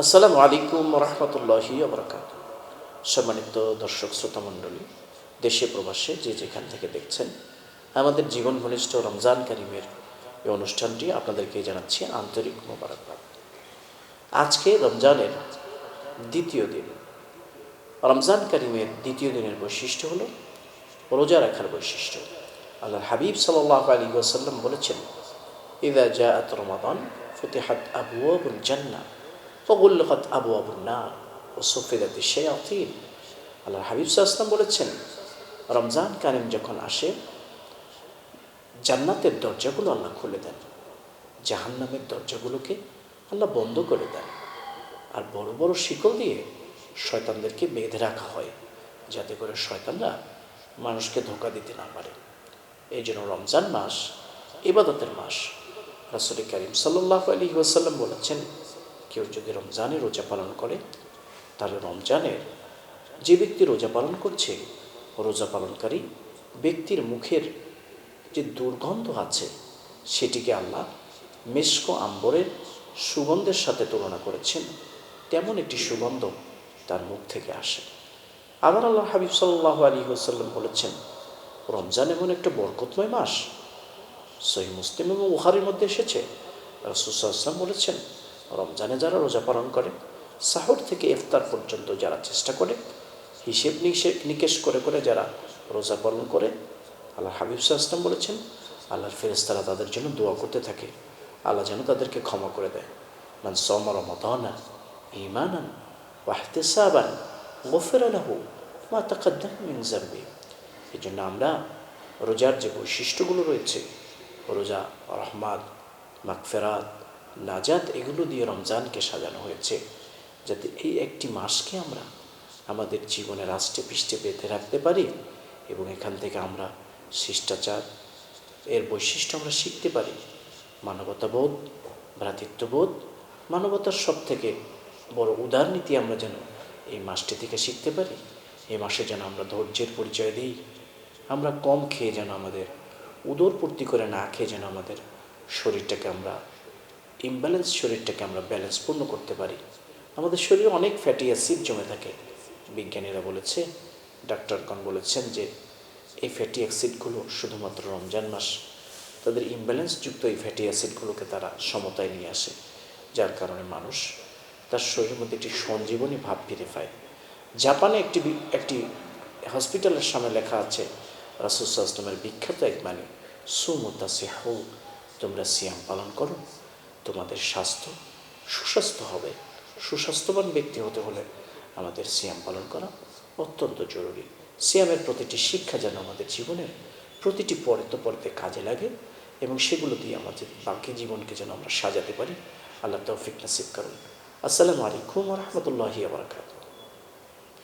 আসসালামু আলাইকুম রহমতুল্লাহি আবরকাত সম্মানিত দর্শক শ্রোতা মণ্ডলী, দেশে প্রবাসে যে যেখান থেকে দেখছেন, আমাদের জীবন ঘনিষ্ঠ রমজান কারিমের এই অনুষ্ঠানটি আপনাদেরকে জানাচ্ছি আন্তরিক মোবারকবাদ। আজকে রমজানের দ্বিতীয় দিন। রমজান কারিমের দ্বিতীয় দিনের বৈশিষ্ট্য হলো রোজা রাখার বৈশিষ্ট্য। আল্লাহ হাবিব সাল্লাহ আলী ওয়াসাল্লাম বলেছেন, ইদা জাআত রমাদান, ফতেহাত আবু জান্না আবু আবুল নার ও সফিদাত শেয়াতিন। আল্লাহ হাবিব সাল্লাম বলেছেন, রমজান কারিম যখন আসে, জান্নাতের দরজাগুলো আল্লাহ খুলে দেন। জাহান্নামের দরজাগুলোকে আল্লাহ বন্ধ করে দেন। আর বড় বড় শিকল দিয়ে শয়তানদেরকে বেঁধে রাখা হয়, যাতে করে শয়তানরা মানুষকে ধোকা দিতে না পারে। এই জন্য রমজান মাস, ইবাদতের মাস। রাসুল করিম সাল্লাহ আলী ওয়াসাল্লাম বলেছেন কেউ যদি রমজানে রোজা পালন করে, তাহলে রমজানের যে ব্যক্তি রোজা পালন করছে রোজা পালনকারী ব্যক্তির মুখের যে দুর্গন্ধ আছে, সেটিকে আল্লাহ মেস্ক আম্বরের সুগন্ধের সাথে তুলনা করেছেন, তেমন একটি সুগন্ধ তার মুখ থেকে আসে। আবার আল্লাহ হাবিব সাল্লাহ আলী হোসাল্লাম বলেছেন, রমজান এমন একটা বরকতময় মাস। সহি মুসলিম এবং উহারের মধ্যে এসেছে। রসুসাল্লাম বলেছেন রমজানে যারা রোজা পালন করে, সাহর থেকে ইফতার পর্যন্ত যারা চেষ্টা করে, হিসেব নিকেশ করে করে যারা রোজা পালন করে আল্লাহ হাবিব সাল্লাম বলেছেন, আল্লাহর ফেরেস্তারা তাদের জন্য দোয়া করতে থাকে। আল্লাহ যেন তাদেরকে ক্ষমা করে দেয়। মান সম রমদানা ইমানান ওয়াহতেসাবান গফের আলাহু মা তাকাদ্দাম মিন এই জন্য আমরা রোজার যে বৈশিষ্ট্যগুলো রয়েছে, রোজা, রহমাত মাকফেরাত নাজাত এগুলো দিয়ে রমজানকে সাজানো হয়েছে, যাতে এই একটি মাসকে আমরা আমাদের জীবনে রাষ্ট্রে পৃষ্ঠে বেঁধে রাখতে পারি এবং এখান থেকে আমরা শিষ্টাচার, এর বৈশিষ্ট্য আমরা শিখতে পারি। মানবতাবোধ, ভ্রাতৃত্ববোধ, মানবতার সব থেকে বড় উদারনীতি আমরা যেন এই মাসটি থেকে শিখতে পারি। এই মাসে যেন আমরা ধৈর্যের পরিচয় দিই, আমরা কম খেয়ে যেন আমাদের উদর পূর্তি করে না খেয়ে যেন আমাদের শরীরটাকে আমরা ইমব্যালেন্স শরীরটাকে আমরা ব্যালেন্স পূর্ণ করতে পারি। আমাদের শরীরে অনেক ফ্যাটি অ্যাসিড জমে থাকে। বিজ্ঞানীরা বলেছে, ডাক্তারগণ বলেছেন যে, এই ফ্যাটি অ্যাসিডগুলো শুধুমাত্র রমজান মাস, তাদের ইমব্যালেন্সযুক্ত এই ফ্যাটি অ্যাসিডগুলোকে তারা সমতায় নিয়ে আসে। যার কারণে মানুষ তার শরীরের মধ্যে একটি সঞ্জীবনী ভাব ফিরে পায়। জাপানে একটি একটি হসপিটালের সামনে লেখা আছে রাসুসাল্লামের বিখ্যাত এক মানে সুমতা সেহ তোমরা সিয়াম পালন করো। তোমাদের স্বাস্থ্য সুস্বাস্থ্য হবে। সুস্বাস্থ্যবান ব্যক্তি হতে হলে আমাদের সিয়াম পালন করা অত্যন্ত জরুরি। সিয়ামের প্রতিটি শিক্ষা যেন আমাদের জীবনের প্রতিটি পরেতে পরেতে কাজে লাগে এবং সেগুলো দিয়ে আমাদের বাকি জীবনকে যেন আমরা সাজাতে পারি। আল্লাহ তৌফিক নাসিব করুন। আসসালামু আলাইকুম রহমতুল্লাহি আবরকাত